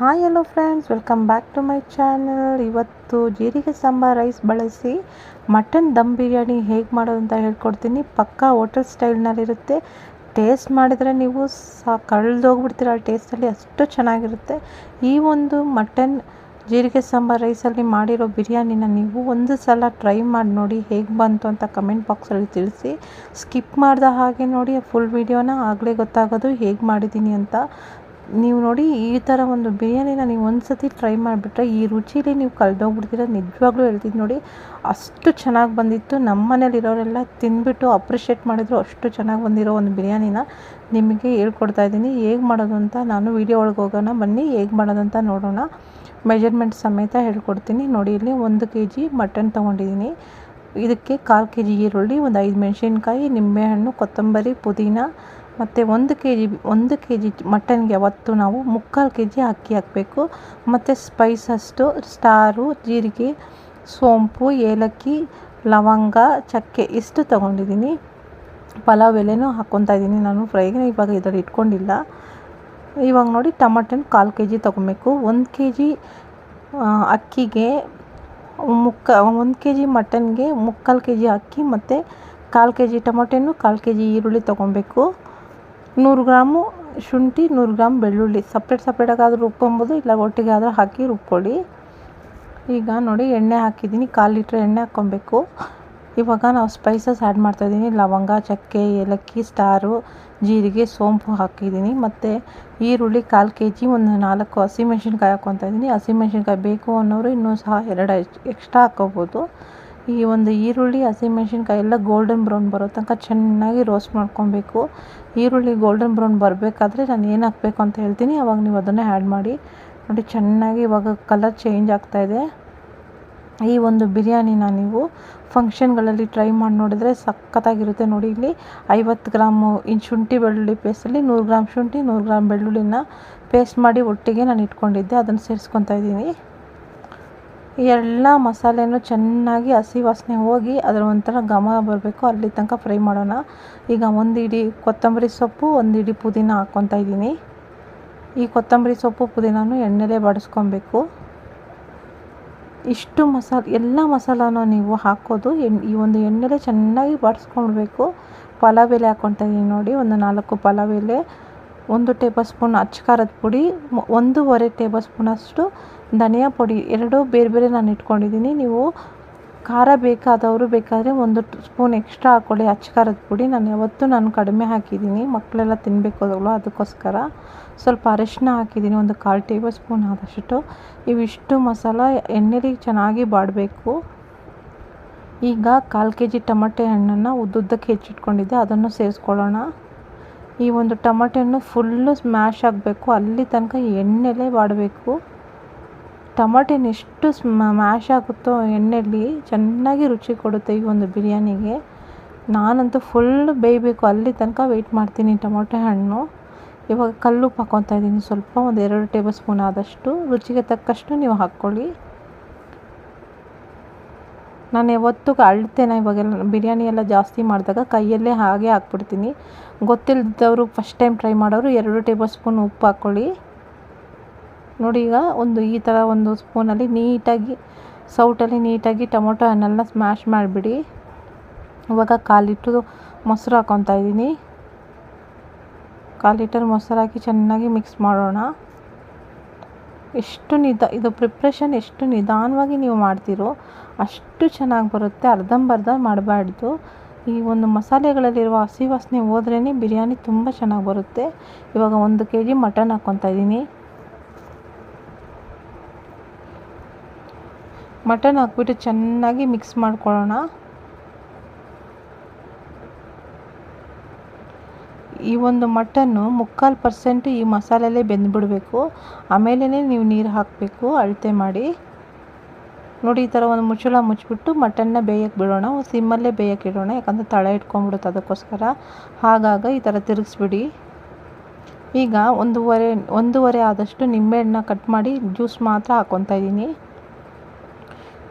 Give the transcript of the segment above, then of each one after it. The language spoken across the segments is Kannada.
Hi hello friends welcome back to my channel ಇವತ್ತು ಜೀರಿಗೆ ಸಾಂಬಾರ್ ರೈಸ್ ಬಳಸಿ ಮಟನ್ ದಮ್ ಬಿರಿಯಾನಿ ಹೇಗೆ ಮಾಡೋದು ಅಂತ ಹೇಳ್ಕೊಡ್ತೀನಿ. ಪಕ್ಕಾ ಹೋಟೆಲ್ ಸ್ಟೈಲ್ನಲ್ಲಿರುತ್ತೆ ಟೇಸ್ಟ್ ಮಾಡಿದರೆ ನೀವು ಸಾ ಕಳೆದೋಗ್ಬಿಡ್ತೀರ ಆ ಟೇಸ್ಟಲ್ಲಿ ಅಷ್ಟು ಚೆನ್ನಾಗಿರುತ್ತೆ. ಈ ಒಂದು ಮಟನ್ ಜೀರಿಗೆ ಸಾಂಬಾರ್ ರೈಸಲ್ಲಿ ಮಾಡಿರೋ ಬಿರಿಯಾನಿನ ನೀವು ಒಂದು ಸಲ ಟ್ರೈ ಮಾಡಿ ನೋಡಿ ಹೇಗೆ ಬಂತು ಅಂತ ಕಮೆಂಟ್ ಬಾಕ್ಸಲ್ಲಿ ತಿಳಿಸಿ. ಸ್ಕಿಪ್ ಮಾಡಿದ ಹಾಗೆ ನೋಡಿ ಫುಲ್ ವಿಡಿಯೋನ ಆಗಲೇ ಗೊತ್ತಾಗೋದು ಹೇಗೆ ಮಾಡಿದ್ದೀನಿ ಅಂತ. ನೀವು ನೋಡಿ ಈ ಥರ ಒಂದು ಬಿರಿಯಾನಿನ ನೀವು ಒಂದು ಸತಿ ಟ್ರೈ ಮಾಡಿಬಿಟ್ರೆ ಈ ರುಚಿಲಿ ನೀವು ಕಳೆದೋಗ್ಬಿಡ್ತೀರ. ನಿಜವಾಗ್ಲೂ ಹೇಳ್ತೀನಿ ನೋಡಿ, ಅಷ್ಟು ಚೆನ್ನಾಗಿ ಬಂದಿತ್ತು. ನಮ್ಮ ಮನೇಲಿರೋರೆಲ್ಲ ತಿಂದ್ಬಿಟ್ಟು ಅಪ್ರಿಷಿಯೇಟ್ ಮಾಡಿದ್ರು ಅಷ್ಟು ಚೆನ್ನಾಗಿ ಬಂದಿರೋ ಒಂದು ಬಿರಿಯಾನಿನ. ನಿಮಗೆ ಹೇಳ್ಕೊಡ್ತಾ ಇದ್ದೀನಿ. ಹೇಗೆ ಮಾಡೋದು ಅಂತ ನಾನು ವೀಡಿಯೋ ಒಳಗೆ ಹೋಗೋಣ. ಬನ್ನಿ, ಹೇಗೆ ಮಾಡೋದು ಅಂತ ನೋಡೋಣ. ಮೆಜರ್ಮೆಂಟ್ ಸಮೇತ ಹೇಳ್ಕೊಡ್ತೀನಿ. ನೋಡಿ, ಇಲ್ಲಿ ಒಂದು ಕೆ ಜಿ ಮಟನ್ ತೊಗೊಂಡಿದ್ದೀನಿ. ಇದಕ್ಕೆ ಕಾಲು ಕೆ ಜಿ ಈರುಳ್ಳಿ, ಒಂದು ಐದು ಮೆಣಸಿನ್ಕಾಯಿ, ನಿಂಬೆಹಣ್ಣು, ಕೊತ್ತಂಬರಿ, ಪುದೀನ ಮತ್ತು ಒಂದು ಕೆ ಜಿ ಒಂದು ಕೆ ಜಿ ಮಟನ್ಗೆ ಅವತ್ತು ನಾವು ಮುಕ್ಕಾಲು ಕೆ ಜಿ ಅಕ್ಕಿ ಹಾಕಬೇಕು. ಮತ್ತು ಸ್ಪೈಸಸ್ಟು ಸ್ಟಾರು, ಜೀರಿಗೆ, ಸೋಂಪು, ಏಲಕ್ಕಿ, ಲವಂಗ, ಚಕ್ಕೆ ಇಷ್ಟು ತೊಗೊಂಡಿದ್ದೀನಿ. ಪಲಾವ್ ಎಲೆನೂ ಹಾಕ್ಕೊತಾ ಇದ್ದೀನಿ ನಾನು ಫ್ರೈಗೆ, ಇವಾಗ ಇದರಲ್ಲಿ ಇಟ್ಕೊಂಡಿಲ್ಲ. ಇವಾಗ ನೋಡಿ ಟಮಟನ್ ಕಾಲು ಕೆ ಜಿ ತೊಗೊಬೇಕು. ಒಂದು ಕೆ ಜಿ ಅಕ್ಕಿಗೆ ಮುಕ್ಕ, ಒಂದು ಕೆ ಜಿ ಮಟನ್ಗೆ ಮುಕ್ಕಾಲು ಕೆ ಜಿ ಅಕ್ಕಿ ಮತ್ತು ಕಾಲು ಕೆ ಜಿ ಟೊಮೊಟೆನೂ ಕಾಲು ಕೆ ಜಿ ಈರುಳ್ಳಿ ತೊಗೊಬೇಕು. ನೂರು ಗ್ರಾಮು ಶುಂಠಿ, ನೂರು ಗ್ರಾಮ್ ಬೆಳ್ಳುಳ್ಳಿ. ಸಪ್ರೇಟ್ ಸಪ್ರೇಟಾಗಾದರೂ ರುಬ್ಕೊಬೋದು, ಇಲ್ಲ ಒಟ್ಟಿಗೆ ಆದರೂ ಹಾಕಿ ರುಬ್ಕೊಳ್ಳಿ. ಈಗ ನೋಡಿ, ಎಣ್ಣೆ ಹಾಕಿದ್ದೀನಿ. ಕಾಲು ಲೀಟ್ರ್ ಎಣ್ಣೆ ಹಾಕ್ಕೊಬೇಕು. ಇವಾಗ ನಾವು ಸ್ಪೈಸಸ್ ಆ್ಯಡ್ ಮಾಡ್ತಾಯಿದ್ದೀನಿ ಲವಂಗ, ಚಕ್ಕೆ, ಏಲಕ್ಕಿ, ಸ್ಟಾರು, ಜೀರಿಗೆ, ಸೋಂಪು ಹಾಕಿದ್ದೀನಿ. ಮತ್ತು ಈರುಳ್ಳಿ ಕಾಲು ಕೆ ಜಿ ಒಂದು ನಾಲ್ಕು ಹಸಿಮೆಣ್ಸಿನ್ಕಾಯಿ ಹಾಕ್ಕೊತಾ ಇದ್ದೀನಿ. ಹಸಿಮೆಣ್ಸಿನ್ಕಾಯಿ ಬೇಕು ಅನ್ನೋರು ಇನ್ನೂ ಸಹ ಎರಡು ಎಕ್ಸ್ಟ್ರಾ ಹಾಕ್ಕೋಬೋದು. ಈ ಒಂದು ಈರುಳ್ಳಿ ಹಸಿಮೆಣ್ಸಿನ್ಕಾಯಿ ಎಲ್ಲ ಗೋಲ್ಡನ್ ಬ್ರೌನ್ ಬರೋ ತನಕ ಚೆನ್ನಾಗಿ ರೋಸ್ಟ್ ಮಾಡ್ಕೊಬೇಕು. ಈರುಳ್ಳಿ ಗೋಲ್ಡನ್ ಬ್ರೌನ್ ಬರಬೇಕಾದ್ರೆ ನಾನು ಏನು ಹಾಕಬೇಕು ಅಂತ ಹೇಳ್ತೀನಿ. ಅವಾಗ ನೀವು ಅದನ್ನು ಆ್ಯಡ್ ಮಾಡಿ. ನೋಡಿ ಚೆನ್ನಾಗಿ ಇವಾಗ ಕಲರ್ ಚೇಂಜ್ ಆಗ್ತಾಯಿದೆ ಈ ಒಂದು ಬಿರಿಯಾನಿನ ನೀವು ಫಂಕ್ಷನ್ಗಳಲ್ಲಿ ಟ್ರೈ ಮಾಡಿ ನೋಡಿದರೆ ಸಖತ್ತಾಗಿರುತ್ತೆ. ನೋಡಿ ಇಲ್ಲಿ ಐವತ್ತು ಗ್ರಾಮು ಇನ್ನು ಶುಂಠಿ ಬೆಳ್ಳುಳ್ಳಿ ಪೇಸ್ಟಲ್ಲಿ ನೂರು ಗ್ರಾಮ್ ಶುಂಠಿ, ನೂರು ಗ್ರಾಮ್ ಬೆಳ್ಳುಳ್ಳಿನ ಪೇಸ್ಟ್ ಮಾಡಿ ಒಟ್ಟಿಗೆ ನಾನು ಇಟ್ಕೊಂಡಿದ್ದೆ. ಅದನ್ನು ಸೇರಿಸ್ಕೊತಾ ಇದ್ದೀನಿ. ಎಲ್ಲ ಮಸಾಲೆಯೂ ಚೆನ್ನಾಗಿ ಹಸಿ ವಾಸನೆ ಹೋಗಿ ಅದರ ಒಂಥರ ಘಮ ಬರಬೇಕು. ಅಲ್ಲಿ ತನಕ ಫ್ರೈ ಮಾಡೋಣ. ಈಗ ಒಂದು ಕೊತ್ತಂಬರಿ ಸೊಪ್ಪು, ಒಂದು ಇಡೀ ಪುದೀನ ಹಾಕ್ಕೊತಾ ಇದ್ದೀನಿ. ಈ ಕೊತ್ತಂಬರಿ ಸೊಪ್ಪು ಪುದೀನೂ ಎಣ್ಣೆಲೇ ಬಾಡಿಸ್ಕೊಬೇಕು. ಇಷ್ಟು ಮಸಾಲೆ, ಎಲ್ಲ ಮಸಾಲಾನು ನೀವು ಹಾಕೋದು ಎಣ್ಣೆ ಈ ಒಂದು ಎಣ್ಣೆಲೆ ಚೆನ್ನಾಗಿ ಬಾಡಿಸ್ಕೊಳ್ಬೇಕು. ಪಲಾವ್ ಎಲೆ ಹಾಕ್ಕೊತಾ ಇದ್ದೀನಿ ನೋಡಿ. ಒಂದು ನಾಲ್ಕು ಪಲಾವ್ ಎಲೆ ಒಂದು ಟೇಬಲ್ ಸ್ಪೂನ್ ಅಚ್ಚ ಖಾರದ ಪುಡಿ ಒಂದೂವರೆ ಟೇಬಲ್ ಸ್ಪೂನಷ್ಟು ಧನಿಯಾ ಪುಡಿ ಎರಡೂ ಬೇರೆ ಬೇರೆ ನಾನು ಇಟ್ಕೊಂಡಿದ್ದೀನಿ. ನೀವು ಖಾರ ಬೇಕಾದವರು ಬೇಕಾದರೆ ಒಂದು ಸ್ಪೂನ್ ಎಕ್ಸ್ಟ್ರಾ ಹಾಕ್ಕೊಳ್ಳಿ. ಅಚ್ಚ ಖಾರದ ಪುಡಿ ನಾನು ಯಾವತ್ತೂ ನಾನು ಕಡಿಮೆ ಹಾಕಿದ್ದೀನಿ. ಮಕ್ಕಳೆಲ್ಲ ತಿನ್ನಬೇಕು ಅದಲ್ಲ ಅದಕ್ಕೋಸ್ಕರ. ಸ್ವಲ್ಪ ಅರಿಶಿನ ಹಾಕಿದ್ದೀನಿ. ಒಂದು ಕಾಲು ಟೇಬಲ್ ಸ್ಪೂನ್ ಆದಷ್ಟು. ಇವಿಷ್ಟು ಮಸಾಲ ಎಣ್ಣೆಲಿ ಚೆನ್ನಾಗಿ ಬಾಡಬೇಕು. ಈಗ ಕಾಲು ಕೆ ಜಿ ಟಮಟೆ ಹಣ್ಣನ್ನು ಉದ್ದುದ್ದಕ್ಕೆ ಹೆಚ್ಚಿಟ್ಕೊಂಡಿದ್ದೆ. ಅದನ್ನು ಸೇರಿಸ್ಕೊಳ್ಳೋಣ. ಈ ಒಂದು ಟಮಟೆ ಹಣ್ಣು ಫುಲ್ಲು ಸ್ಮ್ಯಾಶ್ ಆಗಬೇಕು. ಅಲ್ಲಿ ತನಕ ಎಣ್ಣೆಲೇ ಬಾಡಬೇಕು. ಟಮಾಟೆನ ಎಷ್ಟು ಮ್ಯಾಶ್ ಆಗುತ್ತೋ ಎಣ್ಣೆಯಲ್ಲಿ ಚೆನ್ನಾಗಿ ರುಚಿ ಕೊಡುತ್ತೆ ಈ ಒಂದು ಬಿರಿಯಾನಿಗೆ. ನಾನಂತೂ ಫುಲ್ ಬೇಯಬೇಕು. ಅಲ್ಲಿ ತನಕ ವೆಯ್ಟ್ ಮಾಡ್ತೀನಿ ಟೊಮೊಟೊ ಹಣ್ಣು. ಇವಾಗ ಕಲ್ಲುಪ್ಪು ಹಾಕ್ಕೊತಾ ಇದ್ದೀನಿ. ಸ್ವಲ್ಪ ಒಂದು ಎರಡು ಟೇಬಲ್ ಸ್ಪೂನ್ ಆದಷ್ಟು ರುಚಿಗೆ ತಕ್ಕಷ್ಟು ನೀವು ಹಾಕ್ಕೊಳ್ಳಿ. ನಾನು ಯಾವತ್ತೂ ಅಳ್ತೇನೆ ಇವಾಗೆಲ್ಲ. ಬಿರಿಯಾನಿ ಎಲ್ಲ ಜಾಸ್ತಿ ಮಾಡಿದಾಗ ಕೈಯಲ್ಲೇ ಹಾಗೆ ಹಾಕ್ಬಿಡ್ತೀನಿ. ಗೊತ್ತಿಲ್ಲದವರು ಫಸ್ಟ್ ಟೈಮ್ ಟ್ರೈ ಮಾಡೋರು ಎರಡು ಟೇಬಲ್ ಸ್ಪೂನ್ ಉಪ್ಪು ಹಾಕ್ಕೊಳ್ಳಿ. ನೋಡಿ ಈಗ ಒಂದು ಈ ಥರ ಒಂದು ಸ್ಪೂನಲ್ಲಿ ನೀಟಾಗಿ ಸೌಟಲ್ಲಿ ನೀಟಾಗಿ ಟೊಮೊಟೊ ಹಣ್ಣೆಲ್ಲ ಸ್ಮ್ಯಾಶ್ ಮಾಡಿಬಿಡಿ. ಇವಾಗ ಕಾಲಿಟ್ಟು ಮೊಸರು ಹಾಕ್ಕೊತಾ ಇದ್ದೀನಿ. ಕಾಲು ಲೀಟರ್ ಮೊಸರು ಹಾಕಿ ಚೆನ್ನಾಗಿ ಮಿಕ್ಸ್ ಮಾಡೋಣ. ಎಷ್ಟು ನಿಧ ಇದು ಪ್ರಿಪ್ರೇಷನ್ ಎಷ್ಟು ನಿಧಾನವಾಗಿ ನೀವು ಮಾಡ್ತೀರೋ ಅಷ್ಟು ಚೆನ್ನಾಗಿ ಬರುತ್ತೆ, ಅರ್ಧಂಬರ್ಧ ಮಾಡಬಾರ್ದು. ಈ ಒಂದು ಮಸಾಲೆಗಳಲ್ಲಿರುವ ಹಸಿ ವಾಸನೆ ಹೋದ್ರೇ ಬಿರಿಯಾನಿ ತುಂಬ ಚೆನ್ನಾಗಿ ಬರುತ್ತೆ. ಇವಾಗ ಒಂದು ಕೆ ಜಿ ಮಟನ್ ಹಾಕ್ಕೊತಾ ಇದ್ದೀನಿ. ಮಟನ್ ಹಾಕ್ಬಿಟ್ಟು ಚೆನ್ನಾಗಿ ಮಿಕ್ಸ್ ಮಾಡ್ಕೊಳ್ಳೋಣ. ಈ ಒಂದು ಮಟನ್ನು ಮುಕ್ಕಾಲು ಪರ್ಸೆಂಟ್ ಈ ಮಸಾಲೆಲ್ಲೇ ಬೆಂದ್ಬಿಡಬೇಕು. ಆಮೇಲೆ ನೀವು ನೀರು ಹಾಕಬೇಕು, ಅಳತೆ ಮಾಡಿ. ನೋಡಿ, ಈ ಥರ ಒಂದು ಮುಚ್ಚಳ ಮುಚ್ಚಿಬಿಟ್ಟು ಮಟನ್ನ ಬೇಯಕ್ಕೆ ಬಿಡೋಣ. ಸಿಮ್ಮಲ್ಲೇ ಬೇಯಕ್ಕೆ ಇಡೋಣ, ಯಾಕಂದರೆ ತಳ ಇಟ್ಕೊಂಡ್ಬಿಡುತ್ತೆ ಅದಕ್ಕೋಸ್ಕರ. ಹಾಗಾಗ ಈ ಥರ ತಿರುಗಿಸ್ಬಿಡಿ. ಈಗ ಒಂದೂವರೆ ಒಂದೂವರೆ ಆದಷ್ಟು ನಿಂಬೆಹಣ್ಣ ಕಟ್ ಮಾಡಿ ಜ್ಯೂಸ್ ಮಾತ್ರ ಹಾಕ್ಕೊತಾ ಇದ್ದೀನಿ.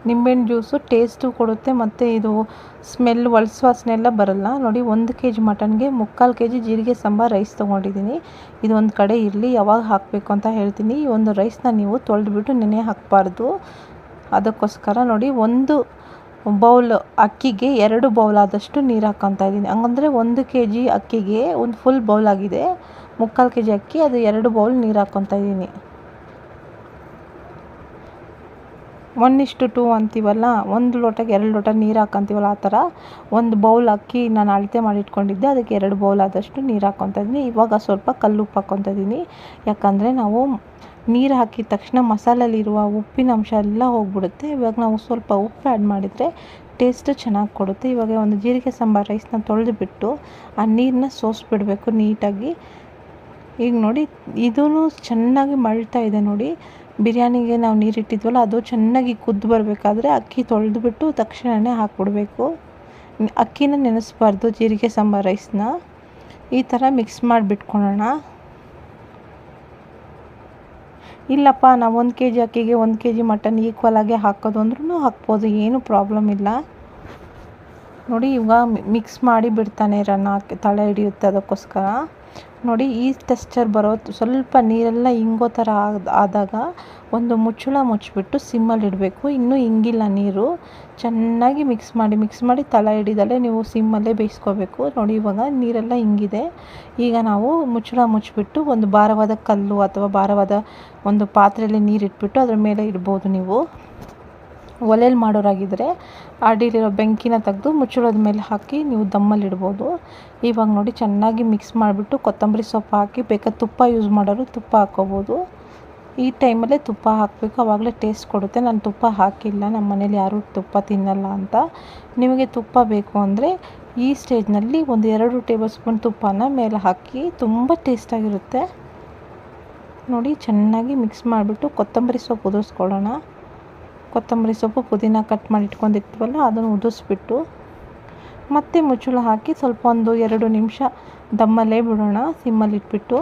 ನಿಂಬೆಹಣ್ಣು ಜ್ಯೂಸು ಟೇಸ್ಟು ಕೊಡುತ್ತೆ ಮತ್ತು ಇದು ಸ್ಮೆಲ್ ಒಳಸ್ವಾಸನೆ ಎಲ್ಲ ಬರಲ್ಲ. ನೋಡಿ, ಒಂದು ಕೆ ಜಿ ಮಟನ್ಗೆ ಮುಕ್ಕಾಲು ಕೆ ಜಿ ಜೀರಿಗೆ ಸಾಂಬಾರು ರೈಸ್ ತೊಗೊಂಡಿದ್ದೀನಿ. ಇದು ಒಂದು ಕಡೆ ಇರಲಿ, ಯಾವಾಗ ಹಾಕಬೇಕು ಅಂತ ಹೇಳ್ತೀನಿ. ಈ ಒಂದು ರೈಸ್ನ ನೀವು ತೊಳೆದುಬಿಟ್ಟು ನೆನೆ ಹಾಕಬಾರ್ದು. ಅದಕ್ಕೋಸ್ಕರ ನೋಡಿ, ಒಂದು ಬೌಲ್ ಅಕ್ಕಿಗೆ ಎರಡು ಬೌಲ್ ಆದಷ್ಟು ನೀರು ಹಾಕ್ಕೊತಾ ಇದ್ದೀನಿ. ಹಂಗಂದರೆ ಒಂದು ಕೆ ಜಿ ಅಕ್ಕಿಗೆ ಒಂದು ಫುಲ್ ಬೌಲ್ ಆಗಿದೆ. ಮುಕ್ಕಾಲು ಕೆ ಜಿ ಅಕ್ಕಿ, ಅದು ಎರಡು ಬೌಲ್ ನೀರು ಹಾಕ್ಕೊತಾ ಇದ್ದೀನಿ. ಒನ್ ಇಷ್ಟು ಟು ಅಂತೀವಲ್ಲ, ಒಂದು ಲೋಟಕ್ಕೆ ಎರಡು ಲೋಟ ನೀರು ಹಾಕಂತೀವಲ್ಲ ಆ ಥರ, ಒಂದು ಬೌಲ್ ಅಕ್ಕಿ ನಾನು ಅಳತೆ ಮಾಡಿ ಇಟ್ಕೊಂಡಿದ್ದೆ, ಅದಕ್ಕೆ ಎರಡು ಬೌಲ್ ಆದಷ್ಟು ನೀರು ಹಾಕ್ಕೊತಾ ಇವಾಗ ಸ್ವಲ್ಪ ಕಲ್ಲುಪ್ಪು ಉಪ್ಪು ಇದ್ದೀನಿ. ಯಾಕಂದರೆ ನಾವು ನೀರು ಹಾಕಿದ ತಕ್ಷಣ ಮಸಾಲಲ್ಲಿರುವ ಉಪ್ಪಿನ ಅಂಶ ಎಲ್ಲ ಹೋಗ್ಬಿಡುತ್ತೆ. ಇವಾಗ ನಾವು ಸ್ವಲ್ಪ ಉಪ್ಪು ಆ್ಯಡ್ ಮಾಡಿದರೆ ಟೇಸ್ಟ್ ಚೆನ್ನಾಗಿ ಕೊಡುತ್ತೆ. ಇವಾಗ ಒಂದು ಜೀರಿಗೆ ಸಾಂಬಾರು ರೈಸ್ನ ತೊಳೆದುಬಿಟ್ಟು ಆ ನೀರನ್ನ ಸೋಸಿಬಿಡಬೇಕು ನೀಟಾಗಿ. ಈಗ ನೋಡಿ ಇದೂ ಚೆನ್ನಾಗಿ ಮಳ್ತಾ ಇದೆ ನೋಡಿ. ಬಿರಿಯಾನಿಗೆ ನಾವು ನೀರಿಟ್ಟಿದ್ವಲ್ಲ, ಅದು ಚೆನ್ನಾಗಿ ಕುದ್ದು ಬರಬೇಕಾದ್ರೆ ಅಕ್ಕಿ ತೊಳೆದ್ಬಿಟ್ಟು ತಕ್ಷಣವೇ ಹಾಕ್ಬಿಡ್ಬೇಕು. ಅಕ್ಕಿನ ನೆನೆಸ್ಬಾರ್ದು, ಜೀರಿಗೆ, ಸಾಂಬಾರು, ರೈಸ್ನ. ಈ ಥರ ಮಿಕ್ಸ್ ಮಾಡಿಬಿಟ್ಕೊಳ್ಳೋಣ. ಇಲ್ಲಪ್ಪ, ನಾವು ಒಂದು ಕೆ ಜಿ ಅಕ್ಕಿಗೆ ಒಂದು ಕೆ ಜಿ ಮಟನ್ ಈಕ್ವಲಾಗೆ ಹಾಕೋದು ಅಂದ್ರೂ ಹಾಕ್ಬೋದು, ಏನೂ ಪ್ರಾಬ್ಲಮ್ ಇಲ್ಲ. ನೋಡಿ, ಇವಾಗ ಮಿಕ್ಸ್ ಮಾಡಿ ಬಿಡ್ತಾನೆ ಇರೋಣ ತಳೆ ಹಿಡಿಯುತ್ತೆ ಅದಕ್ಕೋಸ್ಕರ. ನೋಡಿ, ಈ ಟೆಸ್ಚರ್ ಬರೋ ಸ್ವಲ್ಪ ನೀರೆಲ್ಲ ಹಿಂಗೋ ಥರ ಆದಾಗ ಒಂದು ಮುಚ್ಚಳ ಮುಚ್ಚಿಬಿಟ್ಟು ಸಿಮ್ಮಲ್ಲಿ ಇಡಬೇಕು. ಇನ್ನೂ ಹಿಂಗಿಲ್ಲ ನೀರು. ಚೆನ್ನಾಗಿ ಮಿಕ್ಸ್ ಮಾಡಿ ಮಿಕ್ಸ್ ಮಾಡಿ ತಳ ಹಿಡಿದಲ್ಲೇ ನೀವು ಸಿಮ್ಮಲ್ಲೇ ಬೇಯಿಸ್ಕೋಬೇಕು. ನೋಡಿ, ಇವಾಗ ನೀರೆಲ್ಲ ಹಿಂಗಿದೆ ಈಗ ನಾವು ಮುಚ್ಚಳ ಮುಚ್ಚಿಬಿಟ್ಟು ಒಂದು ಭಾರವಾದ ಕಲ್ಲು ಅಥವಾ ಭಾರವಾದ ಒಂದು ಪಾತ್ರೆಯಲ್ಲಿ ನೀರಿಟ್ಬಿಟ್ಟು ಅದ್ರ ಮೇಲೆ ಇಡ್ಬೋದು ನೀವು. ಒಲೆಯಲ್ಲಿ ಮಾಡೋರಾಗಿದ್ದರೆ ಅಡಿಲಿರೋ ಬೆಂಕಿನ ತೆಗೆದು ಮುಚ್ಚಳದ ಮೇಲೆ ಹಾಕಿ ನೀವು ದಮ್ಮಲ್ಲಿ ಇಡ್ಬೋದು ಇವಾಗ ನೋಡಿ ಚೆನ್ನಾಗಿ ಮಿಕ್ಸ್ ಮಾಡಿಬಿಟ್ಟು ಕೊತ್ತಂಬರಿ ಸೊಪ್ಪು ಹಾಕಿ ಬೇಕಾದ ತುಪ್ಪ ಯೂಸ್ ಮಾಡೋರು ತುಪ್ಪ ಹಾಕ್ಕೋಬೋದು ಈ ಟೈಮಲ್ಲೇ ತುಪ್ಪ ಹಾಕಬೇಕು. ಆವಾಗಲೇ ಟೇಸ್ಟ್ ಕೊಡುತ್ತೆ. ನಾನು ತುಪ್ಪ ಹಾಕಿಲ್ಲ. ನಮ್ಮ ಮನೇಲಿ ಯಾರೂ ತುಪ್ಪ ತಿನ್ನಲ್ಲ ಅಂತ. ನಿಮಗೆ ತುಪ್ಪ ಬೇಕು ಅಂದರೆ ಈ ಸ್ಟೇಜ್ನಲ್ಲಿ ಒಂದು ಎರಡು ಟೇಬಲ್ ಸ್ಪೂನ್ ತುಪ್ಪನ ಮೇಲೆ ಹಾಕಿ ತುಂಬ ಟೇಸ್ಟಾಗಿರುತ್ತೆ ನೋಡಿ ಚೆನ್ನಾಗಿ ಮಿಕ್ಸ್ ಮಾಡಿಬಿಟ್ಟು ಕೊತ್ತಂಬರಿ ಸೊಪ್ಪು ಉದುರಿಸ್ಕೊಳ್ಳೋಣ. ಕೊತ್ತಂಬರಿ ಸೊಪ್ಪು ಪುದೀನ ಕಟ್ ಮಾಡಿ ಇಟ್ಕೊಂಡಿರ್ತೀವಲ್ಲ, ಅದನ್ನು ಉದಿಸ್ಬಿಟ್ಟು ಮತ್ತೆ ಮುಚ್ಚಳ ಹಾಕಿ ಸ್ವಲ್ಪ ಒಂದು ಎರಡು ನಿಮಿಷ ದಮ್ಮಲ್ಲೇ ಬಿಡೋಣ ಸಿಮ್ಮಲ್ಲಿ ಇಟ್ಬಿಟ್ಟು.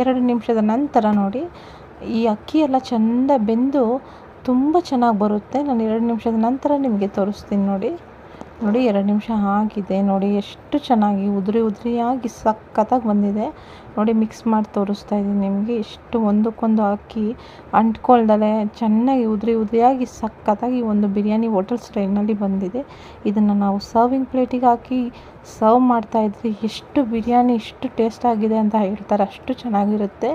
ಎರಡು ನಿಮಿಷದ ನಂತರ ನೋಡಿ, ಈ ಅಕ್ಕಿ ಎಲ್ಲ ಚೆಂದ ಬೆಂದು ತುಂಬ ಚೆನ್ನಾಗಿ ಬರುತ್ತೆ. ನಾನು ಎರಡು ನಿಮಿಷದ ನಂತರ ನಿಮಗೆ ತೋರಿಸ್ತೀನಿ ನೋಡಿ. ನೋಡಿ, ಎರಡು ನಿಮಿಷ ಆಗಿದೆ. ನೋಡಿ, ಎಷ್ಟು ಚೆನ್ನಾಗಿ ಉದುರಿ ಉದುರಿಯಾಗಿ ಸಖತ್ತಾಗಿ ಬಂದಿದೆ. ನೋಡಿ ಮಿಕ್ಸ್ ಮಾಡಿ ತೋರಿಸ್ತಾ ಇದ್ದೀನಿ ನಿಮಗೆ. ಎಷ್ಟು ಒಂದಕ್ಕೊಂದು ಅಕ್ಕಿ ಅಂಟ್ಕೊಳ್ದಲೆ ಚೆನ್ನಾಗಿ ಉದುರಿ ಉದುರಿಯಾಗಿ ಸಖತ್ತಾಗಿ ಒಂದು ಬಿರಿಯಾನಿ ಹೋಟೆಲ್ ಸ್ಟೈಲ್ನಲ್ಲಿ ಬಂದಿದೆ. ಇದನ್ನು ನಾವು ಸರ್ವಿಂಗ್ ಪ್ಲೇಟಿಗೆ ಹಾಕಿ ಸರ್ವ್ ಮಾಡ್ತಾಯಿದ್ರಿ ಎಷ್ಟು ಬಿರಿಯಾನಿ ಎಷ್ಟು ಟೇಸ್ಟ್ ಆಗಿದೆ ಅಂತ ಹೇಳ್ತಾರೆ. ಅಷ್ಟು ಚೆನ್ನಾಗಿರುತ್ತೆ.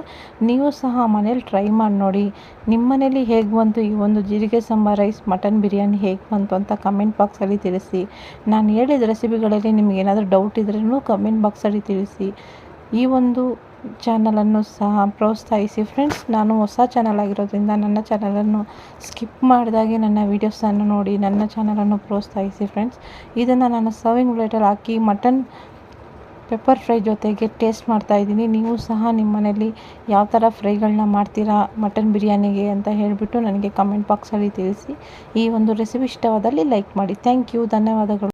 ನೀವು ಸಹ ಮನೇಲಿ ಟ್ರೈ ಮಾಡಿ ನೋಡಿ. ನಿಮ್ಮ ಮನೇಲಿ ಹೇಗೆ ಬಂತು ಈ ಒಂದು ಜೀರಿಗೆ ಸಾಂಬಾರ್ ರೈಸ್ ಮಟನ್ ಬಿರಿಯಾನಿ ಹೇಗೆ ಬಂತು ಅಂತ ಕಮೆಂಟ್ ಬಾಕ್ಸಲ್ಲಿ ತಿಳಿಸಿ. ನಾನು ಹೇಳಿದ ರೆಸಿಪಿಗಳಲ್ಲಿ ನಿಮಗೇನಾದರೂ ಡೌಟ್ ಇದ್ರೂ ಕಮೆಂಟ್ ಬಾಕ್ಸಲ್ಲಿ ತಿಳಿಸಿ. ಈ ಒಂದು ಚಾನಲನ್ನು ಸಹ ಪ್ರೋತ್ಸಾಹಿಸಿ. ಫ್ರೆಂಡ್ಸ್ ನಾನು ಹೊಸ ಚಾನಲ್ ಆಗಿರೋದ್ರಿಂದ ನನ್ನ ಚಾನಲನ್ನು ಸ್ಕಿಪ್ ಮಾಡಿದಾಗೆ ನನ್ನ ವೀಡಿಯೋಸನ್ನು ನೋಡಿ ನನ್ನ ಚಾನಲನ್ನು ಪ್ರೋತ್ಸಾಹಿಸಿ. ಫ್ರೆಂಡ್ಸ್ ಇದನ್ನು ನಾನು ಸರ್ವಿಂಗ್ ಪ್ಲೇಟಲ್ಲಿ ಹಾಕಿ ಮಟನ್ ಪೆಪ್ಪರ್ ಫ್ರೈ ಜೊತೆಗೆ ಟೇಸ್ಟ್ ಮಾಡ್ತಾ ಇದ್ದೀನಿ. ನೀವು ಸಹ ನಿಮ್ಮ ಮನೆಯಲ್ಲಿ ಯಾವ ಥರ ಫ್ರೈಗಳನ್ನ ಮಾಡ್ತೀರಾ ಮಟನ್ ಬಿರಿಯಾನಿಗೆ ಅಂತ ಹೇಳಿಬಿಟ್ಟು ನನಗೆ ಕಮೆಂಟ್ ಬಾಕ್ಸಲ್ಲಿ ತಿಳಿಸಿ. ಈ ಒಂದು ರೆಸಿಪಿ ಇಷ್ಟವಾದಲ್ಲಿ ಲೈಕ್ ಮಾಡಿ. ಥ್ಯಾಂಕ್ ಯು ಧನ್ಯವಾದಗಳು.